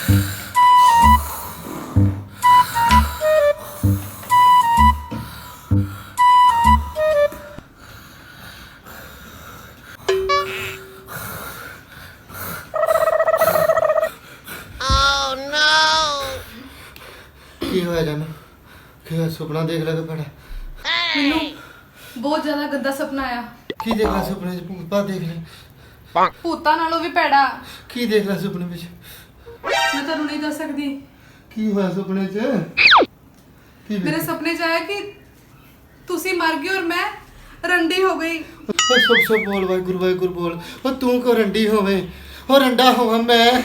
Oh, ਕੀ ਹੋਇਆ ਜਾਨੂੰ? ਕਿ ਸੁਪਨਾ ਦੇਖ ਲਿਆ ਤਾਂ ਫੜਾ ਮੈਨੂੰ ਬਹੁਤ ਜ਼ਿਆਦਾ ਗੰਦਾ ਸੁਪਨਾ ਆਇਆ। ਕੀ ਦੇਖ ਲਿਆ ਸੁਪਨੇ ਚ? ਭੂਤ ਦੇਖ ਲਿਆ ਭੂਤਾਂ ਨਾਲੋਂ ਵੀ ਭੈੜਾ। ਕੀ ਦੇਖ ਲਿਆ ਸੁਪਨੇ ਵਿੱਚ? ਮੈਂ ਤੁਹਾਨੂੰ ਨਹੀਂ ਦੱਸ ਸਕਦੀ। ਕੀ ਹੋਇਆ ਸੁਪਨੇ ਚ? ਕੀ ਮੇਰੇ ਸੁਪਨੇ 'ਚ ਆਇਆ ਕਿ ਤੁਸੀਂ ਮਰ ਗਏ ਔਰ ਮੈਂ ਰੰਡੀ ਹੋ ਗਈ। ਓ ਸਭ ਸਭ ਬੋਲ ਵਾਹਿਗੁਰੂ ਵਾਹਿਗੁਰੂ ਬੋਲ। ਉਹ ਤੂੰ ਕੋ ਰੰਡੀ ਹੋਵੇਂ? ਉਹ ਰੰਡਾ ਹੋਵਾਂ ਮੈਂ?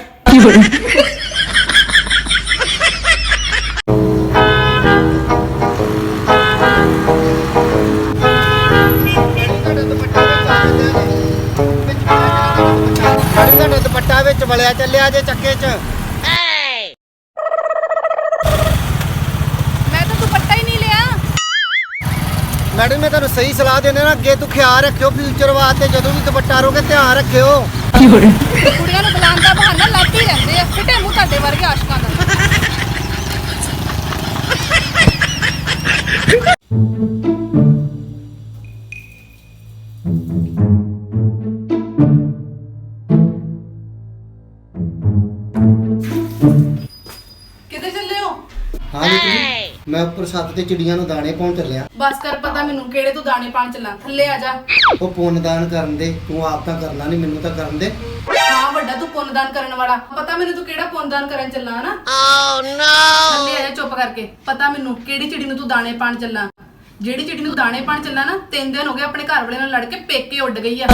ਤੁਹਾਡਾ ਦੁਪੱਟਾ ਵਿੱਚ ਵਲਿਆ ਚੱਲਿਆ ਜੇ ਚੱਕੇ 'ਚ। ਮੈਂ ਤਾਂ ਦੁਪੱਟਾ ਹੀ ਨਹੀਂ ਲਿਆ। ਮੈਡਮ ਮੈਂ ਤੁਹਾਨੂੰ ਸਹੀ ਸਲਾਹ ਦਿੰਦਾ ਨਾ ਅੱਗੇ ਤੂੰ ਖਿਆਲ ਰੱਖਿਓ ਫਿਊਚਰ ਵਾਸਤੇ ਜਦੋਂ ਵੀ ਦੁਪੱਟਾ ਰੋਗੇ ਧਿਆਨ ਰੱਖਿਓ। ਕੁੜੀਆਂ ਨੂੰ ਬੁਲਾਉਣ ਦਾ ਬਹਾਨਾ ਕਿੱਥੇ ਚੱਲੇ ਹੋ? ਹਾਂ ਮੈਂ ਉੱਪਰ ਛੱਤ ਤੇ ਚਿੜੀਆਂ ਨੂੰ ਦਾਣੇ ਪਾਉਣ ਚੱਲਿਆ। ਬਸ ਕਰ ਪਤਾ ਮੈਨੂੰ ਕਿਹੜੇ ਤੋਂ ਦਾਣੇ ਪਾਣ ਚੱਲਾਂ। ਥੱਲੇ ਆ ਜਾ। ਉਹ ਪੁੰਨਦਾਨ ਕਰਨ ਦੇ ਤੂੰ ਆਪ ਤਾਂ ਕਰਨਾ ਨਹੀਂ ਮੈਨੂੰ ਤਾਂ ਕਰਨ ਦੇ। ਹਾਂ ਵੱਡਾ ਤੂੰ ਪੁੰਨਦਾਨ ਕਰਨ ਵਾਲਾ। ਪਤਾ ਮੈਨੂੰ ਤੂੰ ਕਿਹੜਾ ਪੁੰਨਦਾਨ ਕਰਨ ਚੱਲਾ ਨਾ ਓ ਨੋ ਥੱਲੇ ਆ ਜਾ ਚੁੱਪ ਕਰਕੇ। ਪਤਾ ਮੈਨੂੰ ਕਿਹੜੀ ਚਿੜੀ ਨੂੰ ਤੂੰ ਦਾਣੇ ਪਾਣ ਚੱਲਾ। ਜਿਹੜੀ ਚਿੜੀ ਨੂੰ ਦਾਣੇ ਪਾਣ ਚੱਲਾ ਨਾ ਤਿੰਨ ਦਿਨ ਹੋ ਗਏ ਆਪਣੇ ਘਰ ਵਾਲੇ ਨਾਲ ਲੜ ਕੇ ਪੇਕੇ ਉੱਡ ਗਈ ਆ।